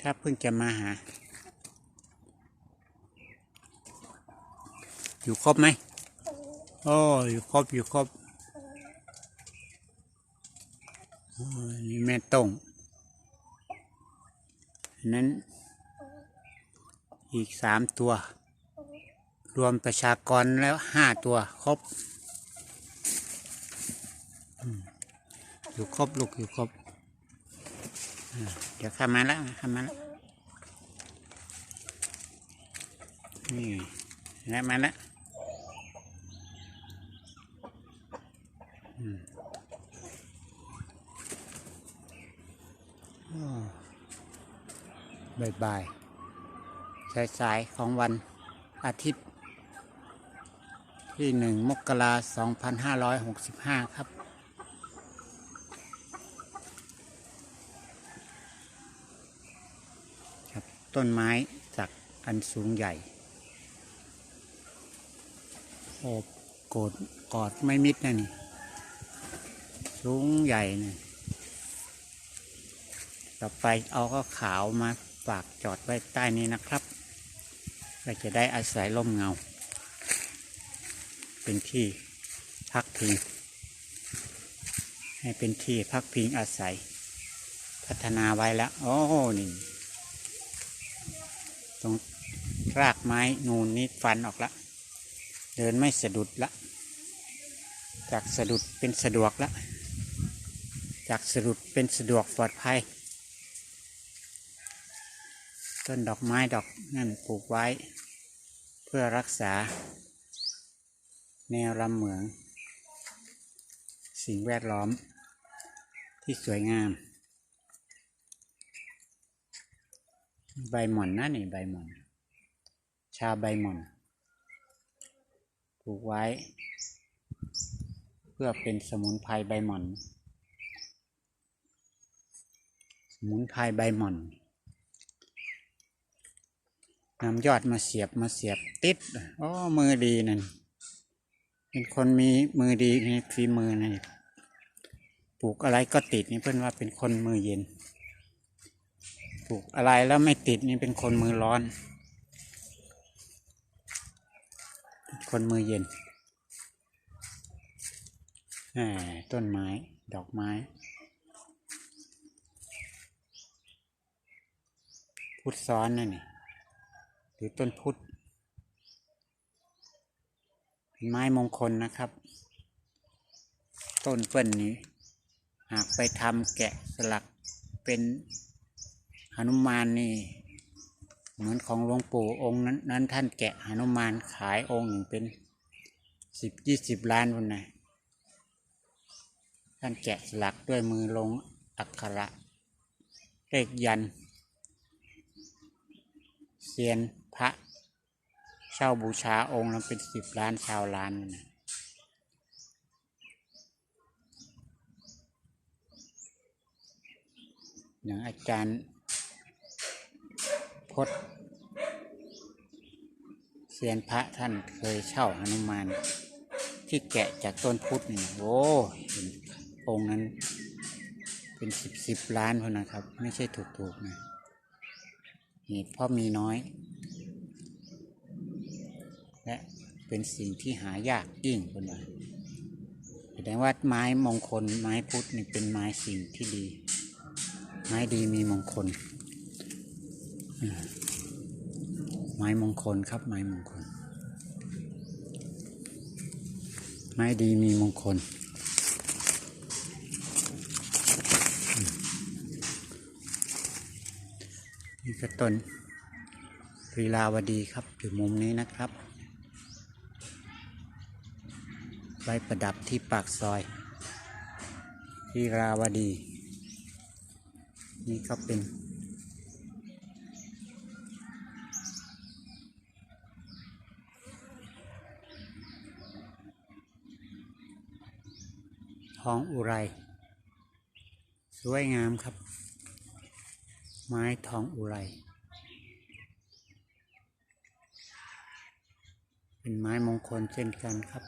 ถ้าเพิ่งจะมาหา อยู่ครบไหมโอ้อยู่ครบอยู่ครบนี่แม่ต้งนั้นอีกสามตัว รวมประชากรแล้วห้าตัวครบอยู่ครบลูกอยู่ครบ เดี๋ยวข้ามาแล้วข้ามาแล้วนี่แล้วมาแล้วอืมบ่ายบายสายๆของวันอาทิตย์ ที่หนึ่งมกราสองพันห้าร้อยหกสิบห้าครับ ครับ ต้นไม้จากอันสูงใหญ่โอบโกดกอดไม่มิดนะนี่ สูงใหญ่นะต่อไปเอาก็ขาวมาฝากจอดไว้ใต้นี้นะครับเราจะได้อาศัยร่มเงา เป็นที่พักพิง ให้เป็นที่พักพิงอาศัย พัฒนาไว้แล้ว โอ้ นี่ รงรากไม้นูนนี้ฟันออกละ เดินไม่สะดุดละ จากสะดุดเป็นสะดวกละ จากสะดุดเป็นสะดวกปลอดภัย ต้นดอกไม้ดอกนั่นปลูกไว้ เพื่อรักษา แนวลำเหมือง สิ่งแวดล้อมที่สวยงาม ใบหม่อนนะนี่ใบหม่อน ชาใบหม่อนปลูกไว้ เพื่อเป็นสมุนไพรใบหม่อน สมุนไพรใบหม่อนนำยอดมาเสียบมาเสียบติดโอ้มือดีนั่นเป็นคนมีมือดีในฝีมือนี่ปลูกอะไรก็ติดนี่เพื่อนว่าเป็นคนมือเย็น ปลูกอะไรแล้วไม่ติดนี่เป็นคนมือร้อน คนมือเย็นต้นไม้ ดอกไม้ พุทธซ้อนนั่นนี่หรือต้นพุทธเป็นไม้มงคลนะครับ ต้นเปิ้ลนี้ หากไปทำแกะสลักเป็น หนุมานนี่ เหมือนของหลวงปู่องค์นั้นนั้นท่านแกะหนุมานขายองค์หนึ่งเป็นสิบยี่สิบล้านวันนะท่านแกะสลักด้วยมือลงอักขระเลขยันเซียนพระเช่าบูชาองค์ละเป็นสิบล้านชาวล้านนั่นนะอย่างอาจารย์ พจน์เซียนพระท่านเคยเช่าหนุมานที่แกะจากต้นพุทธนี่โอ้เห็นองค์นั้นเป็นสิบสิบล้านพนนะครับ ไม่ใช่ถูกๆนะเหตุพราะมีน้อย และเป็นสิ่งที่หายากยิ่งคนว่าแสดงว่าไม้มงคลไม้พุทธนี่เป็นไม้สิ่งที่ดี ไม้ดีมีมงคล ไม้มงคลครับ ไม้มงคล ไม้ดีมีมงคล นี่ก็ต้นลีลาวดีครับ อยู่มุมนี้นะครับไว้ประดับที่ปากซอยลีลาวดี นี่ก็เป็น ทองอุไร สวยงามครับ ไม้ทองอุไร เป็นไม้มงคลเช่นกันครับ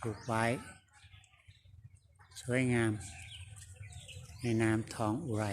ปลูกไว้ สวยงาม ในนามทองอุไร